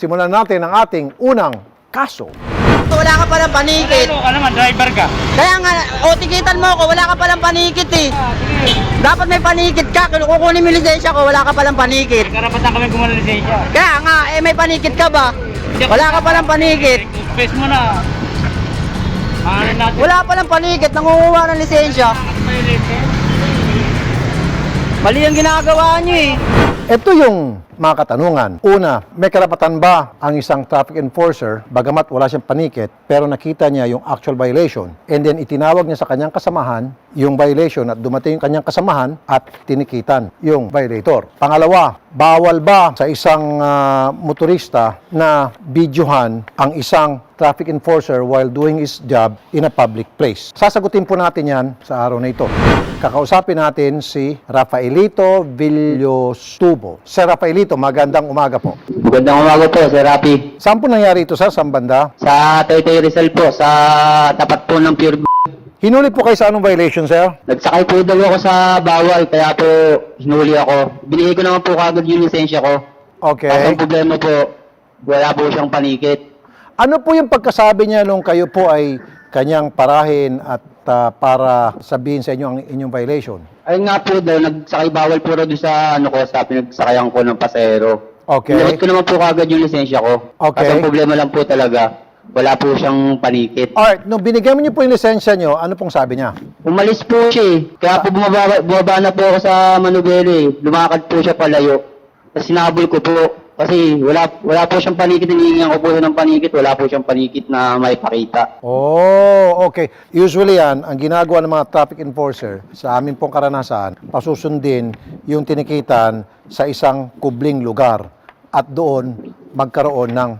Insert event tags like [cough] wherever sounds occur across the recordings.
simulan natin ang ating unang kaso. Wala ka palang panikit. Ano ka naman, driver ka? Kaya nga, o tikitan mo ako, wala ka palang panikit eh. Dapat may panikit ka, kung kukunin mo yung lisensya ko, wala ka palang panikit. Karapatan kami kumuha ng lisensya. Kaya nga, eh may panikit ka ba? Wala ka palang panikit. Space mo na. Mahalin natin. Wala palang panikit, nangunguha ng lisensya. Mali ang ginagawa niyo eh. Ito yung mga katanungan. Una, may karapatan ba ang isang traffic enforcer, bagamat wala siyang panikit, pero nakita niya yung actual violation, and then itinawag niya sa kanyang kasamahan yung violation at dumating yung kanyang kasamahan at tinikitan yung violator. Pangalawa, bawal ba sa isang ah, motorista na videohan ang isang traffic enforcer while doing his job in a public place? Sasagutin po natin yan sa araw na ito. Kakausapin natin si Rafaelito Villostubo. Sir Rafaelito, magandang umaga po. Magandang umaga po, Sir Rapi. Saan po nangyari ito, sir? Saan banda? Sa Taytay Rizal po, sa tapat po ng Pure Hinuli po kayo sa anong violation, sir? Nagsakay po daw ako sa bawal, kaya po hinuli ako. Binigay ko naman po kagad yung lisensya ko. Okay. ang problema po, wala po siyang panikit. Ano po yung pagkasabi niya nung kayo po ay kanyang parahin at ah, para sabihin sa inyo ang inyong violation? Ayun nga po daw, nagsakay bawal po raw doon sa ano ko, sa pinagsakayan ko ng pasero. Okay. Binigay ko naman po kagad yung lisensya ko. Okay. Kaso ang problema lang po talaga, wala po siyang panikit. Alright, nung binigyan mo niyo po yung lisensya niyo, ano pong sabi niya? Umalis po siya eh. Kaya po bumaba, bumaba na po ako sa Manubeli. Lumakad po siya palayo. Tapos sinabol ko po. Kasi wala, wala po siyang panikit. Hinihingan ko po siya ng panikit. Wala po siyang panikit na may pakita. Oh, okay. Usually yan, ang ginagawa ng mga traffic enforcer sa amin pong karanasan, pasusundin yung tinikitan sa isang kubling lugar at doon magkaroon ng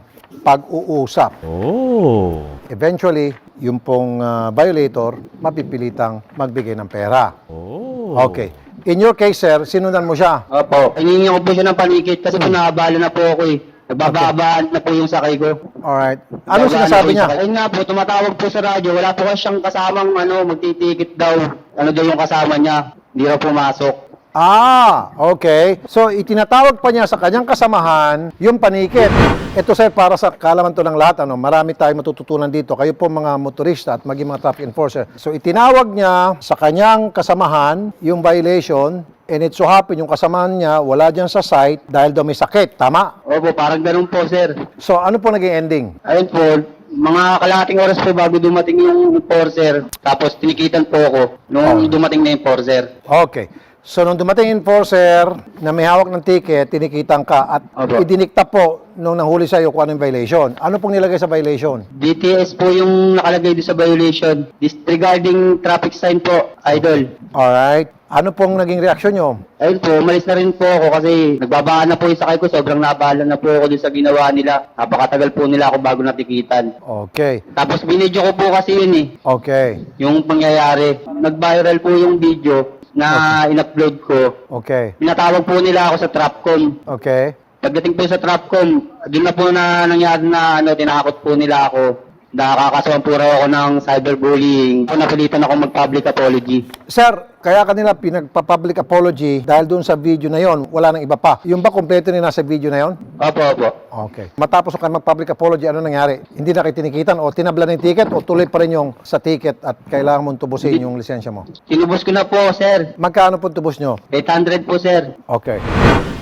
pag-uusap. Oh. Eventually, yung pong ah, violator, mapipilitang magbigay ng pera. Oh. Okay. In your case, sir, sinundan mo siya. Opo. Hinihingan ko po siya ng panikit kasi po nakabala na po ako eh. Nagbababaan na po yung sakay ko. Alright. Ano sinasabi na po yung niya? sakay. Ayun nga po, tumatawag po sa radyo. Wala po kasi siyang kasamang ano, magtitikit daw. Ano daw yung kasama niya. Hindi raw pumasok. Ah, okay. So, itinatawag pa niya sa kanyang kasamahan yung panikit. Ito sir, para sa kalaman to ng lahat, ano, marami tayong matututunan dito. Kayo po mga motorista at maging mga traffic enforcer. So, itinawag niya sa kanyang kasamahan yung violation and it so happen yung kasamahan niya wala dyan sa site dahil daw may sakit. Tama? Opo, parang ganun po, sir. So, ano po naging ending? Ayun po, mga kalahating oras po bago dumating yung enforcer. Tapos tinikitan po ako nung Oh. dumating na yung enforcer. Okay. So, nung dumating yung enforcer na may hawak ng ticket, tinikitan ka at Opo. idinikta po nung nahuli sa'yo kung ano yung violation. Ano pong nilagay sa violation? DTS po yung nakalagay doon sa violation. Disregarding traffic sign po, idol. Alright. Ano pong naging reaksyon nyo? Ayun po, umalis na rin po ako kasi nagbabaan na po yung sakay ko. Sobrang nabala na po ako doon sa ginawa nila. Napakatagal po nila ako bago natikitan. Okay. Tapos binidyo ko po kasi yun eh, Okay. yung pangyayari. Nag-viral po yung video na in-upload ko. Okay. Pinatawag po nila ako sa Trapcom. Okay. Pagdating po sa Trapcom, doon na po na nangyari na ano, tinakot po nila ako. Nakakasuhan po raw ako ng cyberbullying. Napilitan ako mag-public apology. Sir, kaya kanila pinagpa-public apology dahil doon sa video na yon, wala nang iba pa. Yung ba kompleto na nasa video na yon? Opo, opo. Okay. Matapos kayo mag-public apology, ano nangyari? Hindi na kayo tinikitan o tinabla ng ticket o tuloy pa rin yung sa ticket at kailangan mong tubusin yung lisensya mo? Sinubos ko na po, sir. Magkano po tubos nyo? 800 po, sir. Okay.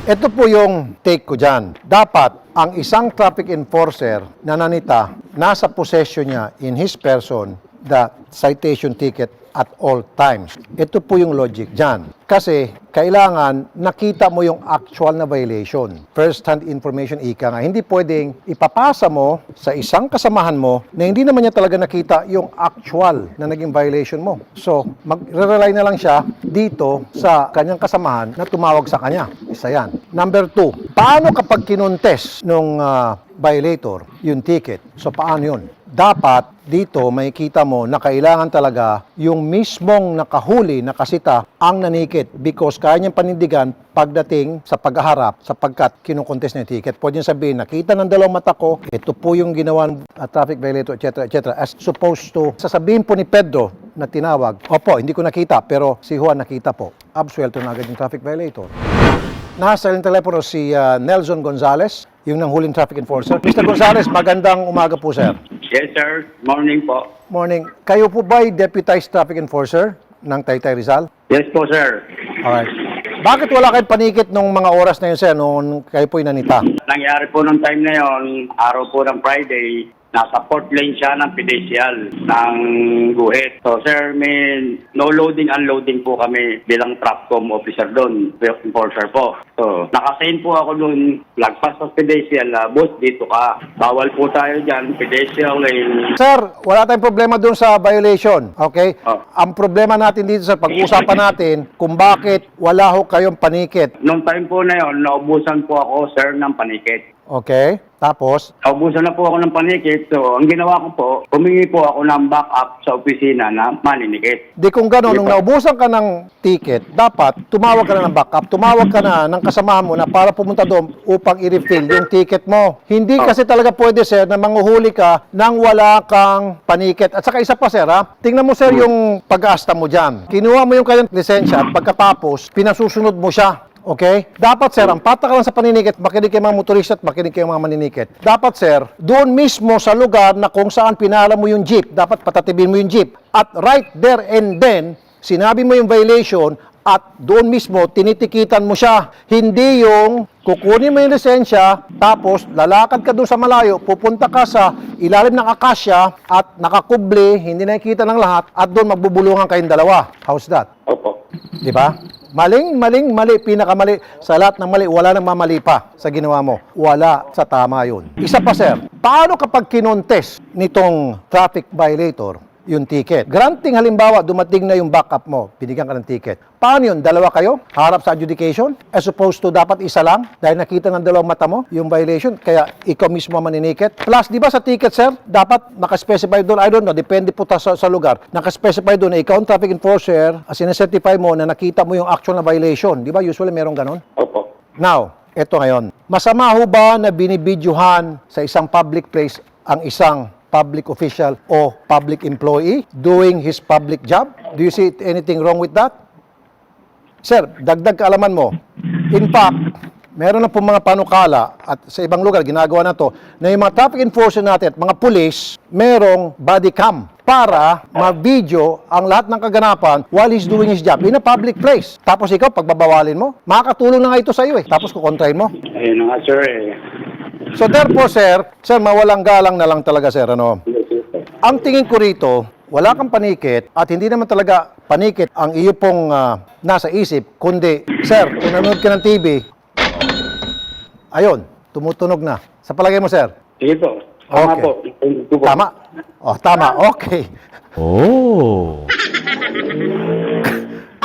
Ito po yung take ko dyan. Dapat ang isang traffic enforcer na nanita, nasa possession niya in his person the citation ticket at all times. Ito po yung logic dyan. Kasi kailangan nakita mo yung actual na violation. First-hand information ika nga. Hindi pwedeng ipapasa mo sa isang kasamahan mo na hindi naman niya talaga nakita yung actual na naging violation mo. So, magre-rely na lang siya dito sa kanyang kasamahan na tumawag sa kanya. Isa yan. Number two, paano kapag kinontes nung ah, violator yung ticket? So, paano yun? Dapat dito may kita mo na kailangan talaga yung mismong nakahuli, nakasita ang nanikit because kaya niyang panindigan pagdating sa paghaharap sapagkat kinukontes na ticket. Pwede niya sabihin, nakita ng dalawang mata ko, ito po yung ginawa ng uh, traffic violator, etc. etc. As supposed to, sasabihin po ni Pedro na tinawag, opo, hindi ko nakita, pero si Juan nakita po. Absuelto na agad yung traffic violator. nasa yung telepono si ah, Nelson Gonzales, yung nanghuling traffic enforcer. Mr. Gonzales, magandang umaga po, sir. Yes, sir. Morning po. Morning. Kayo po ba ay deputized traffic enforcer ng Taytay Rizal? Yes po, sir. Alright. Bakit wala kayong panikit nung mga oras na yun, sir, noon kayo po'y nanita? Nangyari po nung time na yon, araw po ng Friday, nasa port lane siya ng pedestial ng guhit. So, sir, may no loading, unloading po kami bilang TRAPCOM officer doon, enforcer po. So, nakasign po ako doon, lagpas sa pedestial, na, boss, dito ka. Bawal po tayo dyan, pedestial lane. Sir, wala tayong problema dun sa violation, okay? Oh. Ang problema natin dito, sir, pag-uusapan natin kung bakit wala ho kayong panikit, Nung time po na yon, naubusan po ako, sir, ng panikit. Okay? Tapos, Naubusan na po ako ng panikit. So, ang ginawa ko po, humingi po ako ng backup sa opisina na maninikit. di kung gano'n, nung naubusan ka ng ticket, dapat tumawag ka na ng backup, tumawag ka na ng kasamahan mo na para pumunta doon upang i-refill yung ticket mo. Hindi Oh. kasi talaga pwede, sir, na manguhuli ka nang wala kang panikit. At saka isa pa, sir, ha? Tingnan mo, sir, yung pag-asta mo dyan. Kinuha mo yung kanyang lisensya at pagkatapos, pinasusunod mo siya. Okay? Dapat, sir, ang patakaran sa paninikit, makinig kayo mga motorista at makinig kayo mga maninikit. Dapat, sir, doon mismo sa lugar na kung saan pinala mo yung jeep, dapat patatibin mo yung jeep. At right there and then, sinabi mo yung violation at doon mismo tinitikitan mo siya. Hindi yung kukunin mo yung lisensya, tapos lalakad ka doon sa malayo, pupunta ka sa ilalim ng akasya at nakakubli, hindi nakikita ng lahat, at doon magbubulungan kayong dalawa. How's that? Opo. Di ba? Maling, maling, mali, pinakamali. Sa lahat ng mali, wala nang mamali pa sa ginawa mo. Wala sa tama yun. Isa pa, sir. Paano kapag kinontes nitong traffic violator yung ticket? Granting halimbawa, dumating na yung backup mo, binigyan ka ng ticket. Paano yun? Dalawa kayo? Harap sa adjudication? As opposed to dapat isa lang? Dahil nakita ng dalawang mata mo yung violation, kaya ikaw mismo maniniket. Plus, di ba sa ticket, sir, dapat nakaspecify doon, I don't know, depende po ta sa, sa lugar, nakaspecify doon na ikaw ang traffic enforcer, as certify mo na nakita mo yung actual na violation. Di ba? Usually meron ganon. Opo. Now, eto ngayon. Masama ho ba na binibidyohan sa isang public place ang isang public official o public employee doing his public job? Do you see anything wrong with that? Sir, dagdag kaalaman mo. In fact, meron na po mga panukala at sa ibang lugar ginagawa na to na yung mga traffic enforcer natin at mga police merong body cam para ma-video ang lahat ng kaganapan while he's doing his job in a public place. Tapos ikaw, pagbabawalin mo, makakatulong na nga ito sa iyo eh. Tapos kukontrahin mo. Ayun nga, sir. Eh. So therefore, sir, sir, mawalang galang na lang talaga, sir. Ano? Ang tingin ko rito, wala kang panikit at hindi naman talaga panikit ang iyo pong ah, nasa isip, kundi, sir, kung nanonood ka ng TV, ayun, tumutunog na. Sa palagay mo, sir? Sige po. Tama Okay. po. Thank you po. Tama? Oh, tama. Okay. Oh.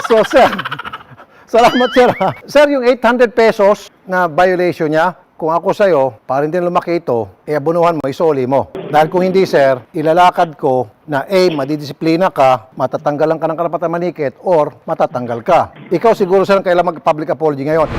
So, sir, [laughs] salamat, sir. ha. Sir, yung 800 pesos na violation niya, kung ako sa'yo, para hindi lumaki ito, iabunuhan mo, isoli mo. Dahil kung hindi, sir, ilalakad ko na A, madidisiplina ka, matatanggalan ka ng karapatan manikit, or matatanggal ka. Ikaw siguro, sir, ang kailangan mag-public apology ngayon.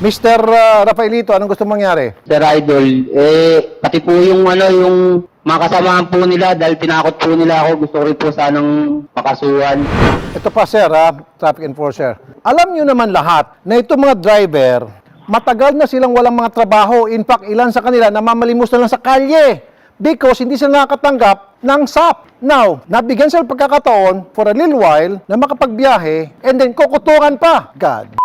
Mr. uh, Rafaelito, anong gusto mangyari? Sir Idol, eh, pati po yung ano, yung mga kasamahan po nila, dahil tinakot po nila ako, gusto ko rin po sanang makasuhan. Ito pa, sir, ha, traffic enforcer. Alam nyo naman lahat na itong mga driver, matagal na silang walang mga trabaho. In fact, ilan sa kanila namamalimos na lang sa kalye because hindi sila nakakatanggap ng SAP. Now, nabigyan sila pagkakataon for a little while na makapagbiyahe and then kukutungan pa. God,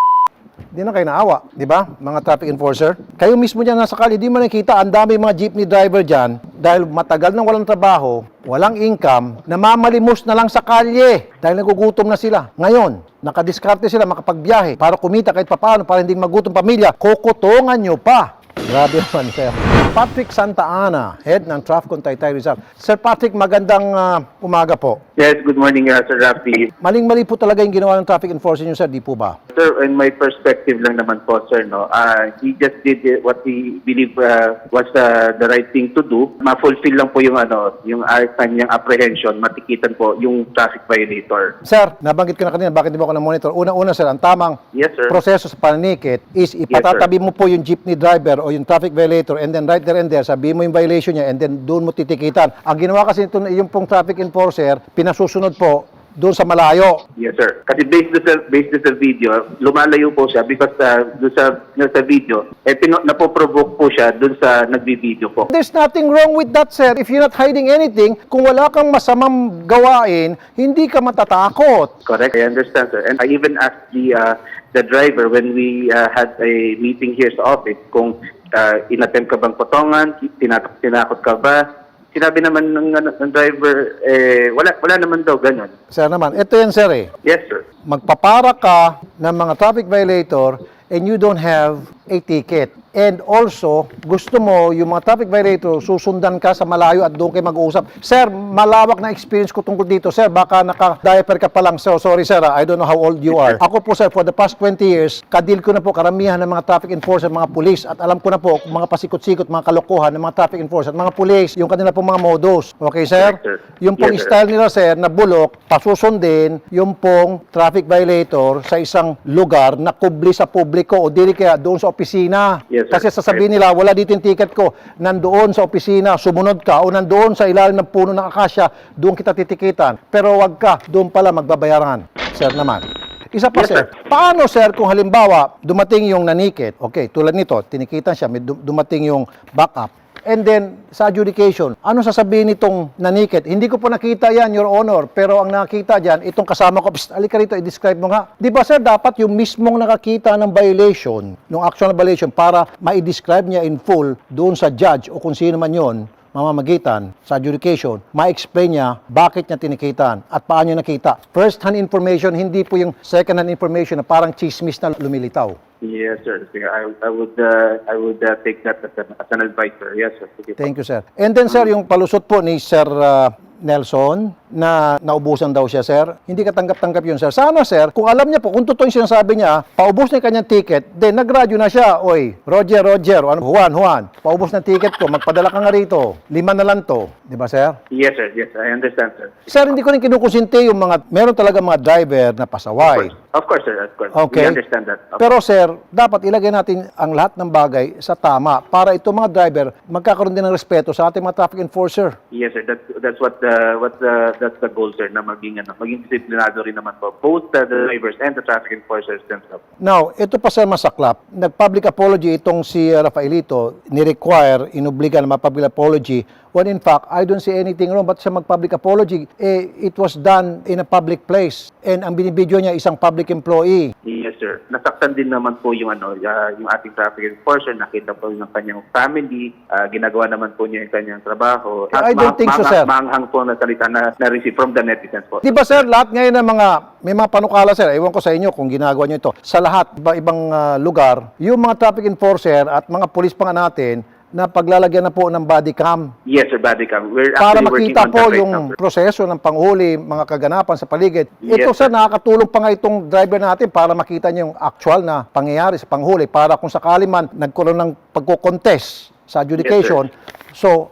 Di na kayo naawa, di ba? Mga traffic enforcer. Kayo mismo dyan nasa kali, di mo nakita, ang dami mga jeepney driver dyan, dahil matagal nang walang trabaho, walang income, namamalimos na lang sa kalye dahil nagugutom na sila. Ngayon, nakadiskarte sila makapagbiyahe para kumita kahit papaano para hindi magutom pamilya, kukutungan nyo pa. Grabe [laughs] naman, sir. Patrick Santa Ana, head ng Trafcon Taytay Rizal. Sir Patrick, magandang ah, umaga po. Yes, good morning, uh, Sir Rafi. Maling-mali po talaga yung ginawa ng traffic enforcer nyo, sir, di po ba? Sir, in my perspective lang naman po, sir, no, uh, he just did what he believed uh, was uh, the right thing to do. Ma-fulfill lang po yung, ano, yung uh, kanyang apprehension, matikitan po yung traffic violator. Sir, nabanggit ko na kanina, bakit di mo ako na-monitor? Una-una, sir, ang tamang Yes, sir. proseso sa paninikit is ipatatabi mo po yung jeepney driver o yung traffic violator and then right there and there, sabihin mo yung violation niya and then doon mo titikitan. Ang ginawa kasi ito, yung pong traffic enforcer, pinasusunod po doon sa malayo. Yes, sir. Kasi based doon sa, based doon sa video, lumalayo po siya because uh, doon sa, doon sa video, eh, pino, napoprovoke po siya doon sa nagbi-video po. There's nothing wrong with that, sir. If you're not hiding anything, kung wala kang masamang gawain, hindi ka matatakot. Correct. I understand, sir. And I even asked the uh, the driver when we uh, had a meeting here sa office kung uh, inattempt ka bang potongan, tinakot, tinakot ka ba. Sinabi naman ng, ano, ng driver, eh, wala, wala naman daw ganun. Sir naman, ito yan, sir eh. Yes, sir. magpapara ka ng mga traffic violator and you don't have a ticket. And also, gusto mo, yung mga traffic violator, susundan ka sa malayo at doon kayo mag-uusap. Sir, malawak na experience ko tungkol dito. Sir, baka naka-diaper ka pa lang. So, sorry sir, I don't know how old you are. Ako po sir, for the past 20 years, kadil ko na po karamihan ng mga traffic enforcer, mga pulis. At alam ko na po, mga pasikot-sikot, mga kalokohan ng mga traffic enforcer, mga pulis, yung kanila po mga modus. Okay sir? Sir. Yung pong Yes, sir. style nila sir na bulok, pasusundin yung pong traffic violator sa isang lugar na kubli sa publiko o dili kaya doon sa opisina. Yes, sir. Kasi sasabihin nila, wala dito yung ticket ko, nandoon sa opisina, sumunod ka, o nandoon sa ilalim ng puno ng akasya, doon kita titikitan. Pero wag ka, doon pala magbabayaran. Sir naman. Isa pa Yes, sir, sir. paano sir kung halimbawa dumating yung nanikit, okay, tulad nito, tinikitan siya, may dum- dumating yung backup, And then, sa adjudication, ano sasabihin nitong nanikit? Hindi ko po nakita yan, Your Honor. Pero ang nakita dyan, itong kasama ko, psst, alika rito, i-describe mo nga. Di ba, sir, dapat yung mismong nakakita ng violation, ng actual violation, para ma-describe niya in full doon sa judge o kung sino man yon mamamagitan sa adjudication, ma-explain niya bakit niya tinikitan at paano niya nakita. First-hand information, hindi po yung second-hand information na parang chismis na lumilitaw. Yes, sir. I, I would uh, I would uh, take that as an, as an advisor. Yes, sir. Sige. Thank you, sir. And then, sir, yung palusot po ni Sir uh, Nelson na naubusan daw siya, sir. Hindi ka tanggap-tanggap yun, sir. Sana, sir, kung alam niya po, kung totoo yung sinasabi niya, paubos na yung kanyang ticket, then nagradyo na siya. Oy, Roger, Roger, ano, Juan, Juan, paubos na ticket ko, magpadala ka nga rito. Lima na lang to. Di ba, sir? Yes, sir. Yes, I understand, sir. Sir, hindi ko rin kinukusinti yung mga, meron talaga mga driver na Of pasaway. course, of course sir. Of course. Okay. We understand that. Of Pero sir, dapat ilagay natin ang lahat ng bagay sa tama para itong mga driver magkakaroon din ng respeto sa ating mga traffic enforcer. Yes, sir. That's that's what the what the that's the goal, sir, na maging ano, maging disiplinado rin naman po both the, drivers and the traffic enforcers themselves. Now, ito pa sir masaklap. Nag-public apology itong si Rafaelito, ni-require, inobliga na mag-public apology when in fact, I don't see anything wrong. Ba't siya mag-public apology? Eh, it was done in a public place. And ang binibidyo niya isang public employee. Yes, sir. Nasaktan din naman po yung ano, uh, yung ating traffic enforcer, nakita po ng kanyang family, uh, ginagawa naman po niya yung kanyang trabaho. I don't think so, sir. Maanghang po na salita na na-receive from the netizens po. Di ba sir, lahat ngayon ng mga, may mga panukala sir, ewan ko sa inyo kung ginagawa nyo ito, sa lahat, iba, ibang ah, lugar, yung mga traffic enforcer at mga pulis pa nga natin, na paglalagyan na po ng body cam Yes, sir, body cam. We're para makita po right yung now, proseso ng panghuli, mga kaganapan sa paligid. Yes, Ito sir. sir, nakakatulong pa nga itong driver natin para makita niya yung actual na pangyayari sa panghuli para kung sakali man nagkaroon ng pagko-contest sa adjudication. so,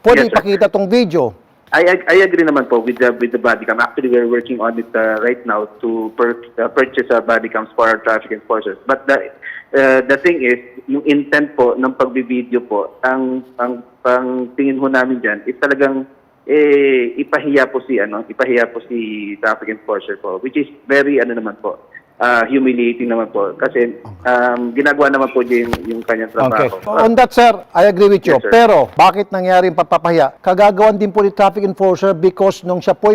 pwede Yes, sir. ipakita tong video. I, I I agree naman po with the with the body cam. Actually, we're working on it uh, right now to per, uh, purchase uh, body cams for our traffic enforcers. But the uh, the thing is, yung intent po ng pagbibideo po, ang ang pang tingin ho namin diyan is talagang eh ipahiya po si ano, ipahiya po si traffic enforcer po, which is very ano naman po, uh, humiliating naman po kasi um, ginagawa naman po niya yung, yung kanyang Okay. trabaho. On that, sir, I agree with you. Yes, sir. Pero, bakit nangyari yung pagpapahiya? Kagagawan din po ni traffic enforcer because nung siya po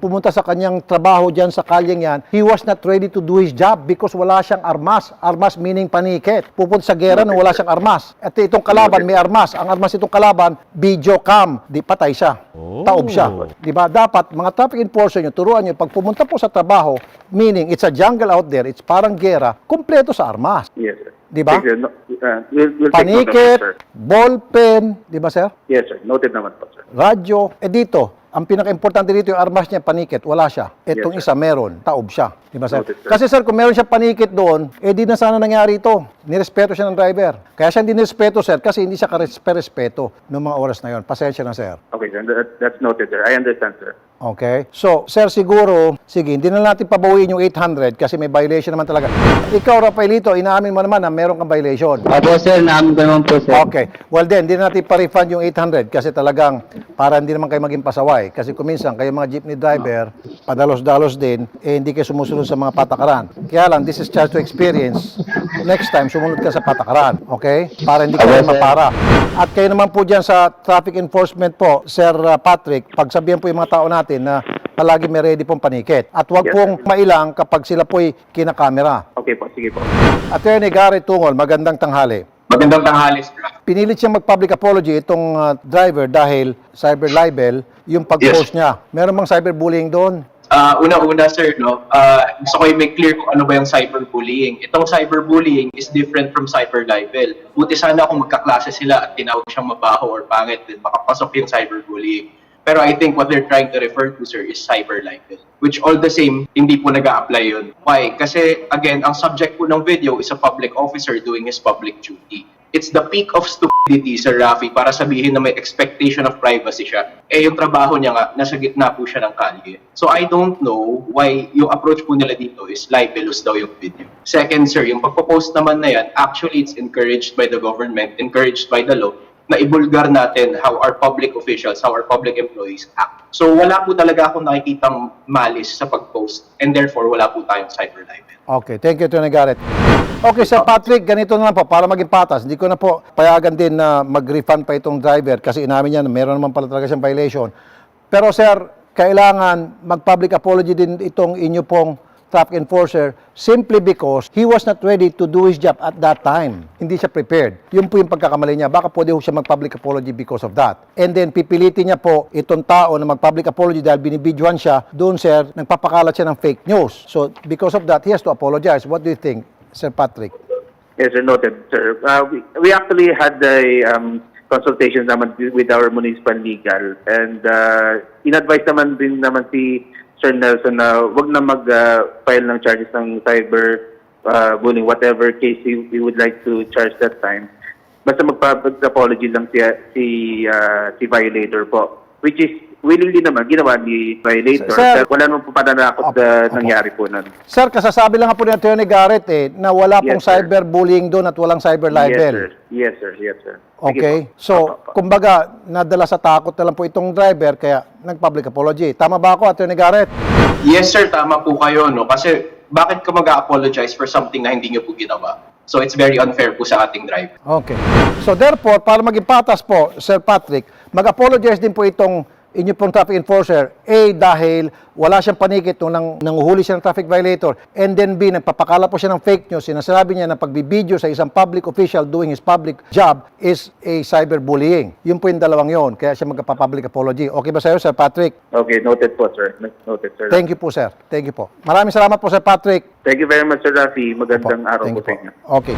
pumunta sa kanyang trabaho dyan sa kalyeng yan, he was not ready to do his job because wala siyang armas. Armas meaning panikit. Pupunta sa gera nung wala siyang armas. At itong kalaban, may armas. Ang armas itong kalaban, video cam. Di patay siya. Oh. Taob siya. Di ba? Dapat, mga traffic enforcer nyo, turuan nyo, pag pumunta po sa trabaho, meaning it's a jungle out there, it's parang gera, kumpleto sa armas. Yes, sir. Di ba? No, uh, we'll, we'll of that, Panikit, sir. ballpen, di ba sir? Yes, sir. Noted naman po, sir. Radyo. Eh dito, ang pinaka-importante dito yung armas niya, panikit, wala siya. Itong Yes, sir. isa meron, taob siya. Di ba sir? Noted, sir. Kasi sir, kung meron siya panikit doon, eh di na sana nangyari ito. Nirespeto siya ng driver. Kaya siya hindi nirespeto sir, kasi hindi siya karespeto noong mga oras na yon. Pasensya na sir. Okay, sir. That, that's noted, sir. I understand, sir. Okay? So, sir, siguro, sige, hindi na natin pabawiin yung 800 kasi may violation naman talaga. Ikaw, Rafaelito, inaamin mo naman na meron kang violation. Opo sir, naamin ko naman po sir. Okay. Well then, hindi na natin pa-refund yung 800 kasi talagang para hindi naman kayo maging pasaway. Kasi kuminsan, kayo mga jeepney driver, padalos-dalos din, eh hindi kayo sumusunod sa mga patakaran. Kaya lang, this is just to experience. Next time, sumunod ka sa patakaran. Okay? Para hindi kayo sir. mapara. At kayo naman po dyan sa traffic enforcement po, Sir uh, Patrick, pagsabihan po yung mga tao natin na palagi may ready pong panikit. At huwag Yes, pong mailang kapag sila po'y kinakamera. Okay po, sige po. Attorney Gary Tungol, magandang tanghali. Magandang tanghali, sir. Pinilit siyang mag-public apology itong uh, driver dahil cyber libel yung pag-post niya. Meron bang cyberbullying doon? Ah, una-una, sir, no, ah, gusto ko i-make clear kung ano ba yung cyberbullying. Itong cyberbullying is different from cyber libel. Buti sana kung magkaklase sila at tinawag siyang mabaho or pangit, then makapasok yung cyberbullying. Pero I think what they're trying to refer to, sir, is cyber libel. Which all the same, hindi po nag apply yun. Why? Kasi, again, ang subject po ng video is a public officer doing his public duty. It's the peak of stupidity, Sir Rafi, para sabihin na may expectation of privacy siya. Eh, yung trabaho niya nga, nasa gitna po siya ng kalye. So, I don't know why yung approach po nila dito is libelous daw yung video. Second, sir, yung pagpo-post naman na yan, actually, it's encouraged by the government, encouraged by the law, na ibulgar natin how our public officials, how our public employees act. So, wala po talaga akong nakikitang malis sa pag-post, and therefore, wala po tayong cyber libel. Okay, thank you, Attorney Garrett. Okay, Sir Patrick, ganito na lang po, para maging patas, hindi ko na po payagan din na mag-refund pa itong driver kasi inamin niya na meron naman pala talaga siyang violation. Pero Sir, kailangan mag-public apology din itong inyo pong traffic enforcer simply because he was not ready to do his job at that time. Hindi siya prepared. Yun po yung pagkakamali niya. Baka pwede ho siya mag-public apology because of that. And then pipilitin niya po itong tao na mag-public apology dahil binibidyohan siya, doon sir, nagpapakalat siya ng fake news. So because of that, he has to apologize. What do you think, Sir Patrick? Yes, sir, noted, sir. Uh, we, we actually had a um, consultation naman with our municipal legal and uh, in-advise naman din naman si Sir Nelson na wag na mag-file ng charges ng cyber uh, bullying, whatever case he, he would like to charge that time. Basta magpa-apology lang si, si, uh, si violator po. Which is willingly naman ginawa ni violator. Sir- Pero wala naman po pananakot Opo, na nangyari po nun. Sir, kasasabi lang po ni Attorney Garrett eh, na wala pong Yes, sir. cyberbullying doon at walang cyber Yes, libel. sir. Yes, sir. Yes, sir. Okay? So, kumbaga, nadala sa takot na lang po itong driver kaya nag-public apology. Tama ba ako, Attorney Garrett? Yes sir, tama po kayo, no? Kasi bakit ka mag-apologize for something na hindi nyo po ginawa? So it's very unfair po sa ating driver. Okay. So, therefore, para maging patas po, Sir Patrick, mag-apologize din po itong inyo pong traffic enforcer, A, dahil wala siyang panikit nung nang, nanguhuli siya ng traffic violator, and then B, nagpapakala po siya ng fake news, sinasabi niya na pagbibideo sa isang public official doing his public job is a cyberbullying. Yun po yung dalawang yon, kaya siya magpa-public apology. Okay ba sa'yo, Sir Patrick? Okay, noted po, sir. Noted, sir. Thank you po, sir. Thank you po. Maraming salamat po, Sir Patrick. Thank you very much, Sir Rafi. Magandang Opo. araw Thank po sa inyo. Okay.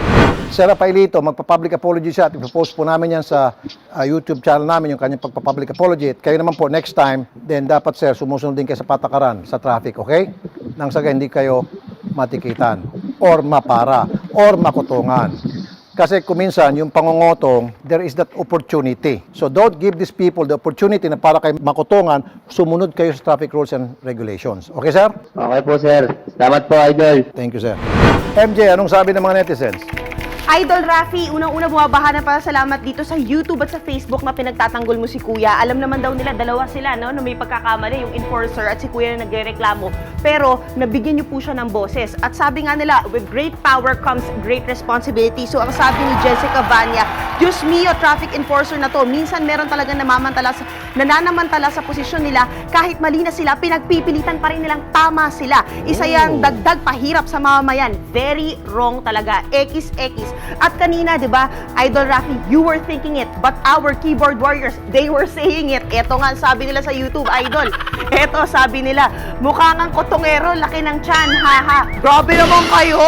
Sir Rafaelito, magpa-public apology siya at ipopost po namin yan sa ah, YouTube channel namin yung kanyang pagpa-public apology. At kayo naman po, next time, then dapat sir, sumusunod din kayo sa patakaran, sa traffic, okay? Nang sa hindi kayo matikitan or mapara or makutungan. Kasi kuminsan, yung pangungotong, there is that opportunity. So don't give these people the opportunity na para kayo makutungan, sumunod kayo sa traffic rules and regulations. Okay, sir? Okay po sir. Salamat po idol. Thank you, sir. MJ, anong sabi ng mga netizens? Idol Rafi, unang-una bumabaha na para salamat dito sa YouTube at sa Facebook na pinagtatanggol mo si Kuya. Alam naman daw nila, dalawa sila, no, na may pagkakamali, yung enforcer at si Kuya na nagre-reklamo. Pero, nabigyan niyo po siya ng boses. At sabi nga nila, with great power comes great responsibility. So, ang sabi ni Jessica Vanya, Diyos mio, traffic enforcer na to. Minsan meron talaga namamantala sa, nananamantala sa posisyon nila. Kahit mali na sila, pinagpipilitan pa rin nilang tama sila. Isa yang dagdag pahirap sa mamamayan. Very wrong talaga. X, X. At kanina, di ba, Idol Rafi, you were thinking it, but our keyboard warriors, they were saying it. Ito nga sabi nila sa YouTube, Idol. Ito, sabi nila, mukha ngang kotongero, laki ng tiyan, haha. Grabe naman kayo.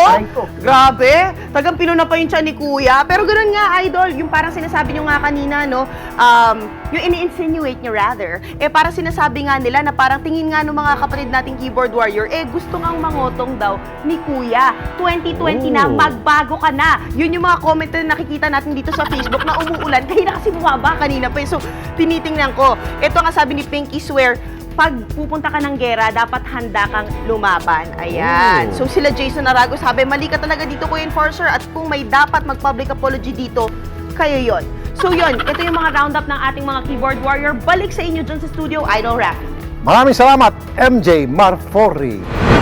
Grabe. Tagang pinuna pa yung tiyan ni Kuya. Pero ganun nga, Idol, yung parang sinasabi nyo nga kanina, no, um, yung ini-insinuate nyo rather, eh parang sinasabi nga nila na parang tingin nga ng mga kapatid nating keyboard warrior, eh gusto ngang mangotong daw ni Kuya. 2020 na, Oh. magbago ka na. Yun yung mga comment na nakikita natin dito sa Facebook na umuulan. [laughs] Kaya na kasi bumaba kanina pa. eh. So, tinitingnan ko. Ito nga sabi ni Pinky Swear, pag pupunta ka ng gera, dapat handa kang lumaban. Ayan. Oh. So sila Jason Arago sabi, mali ka talaga dito Kuya Enforcer at kung may dapat mag-public apology dito, kayo yon. So yon, ito yung mga roundup ng ating mga keyboard warrior. Balik sa inyo dyan sa studio, Idol Rafi. Maraming salamat, MJ Marfori.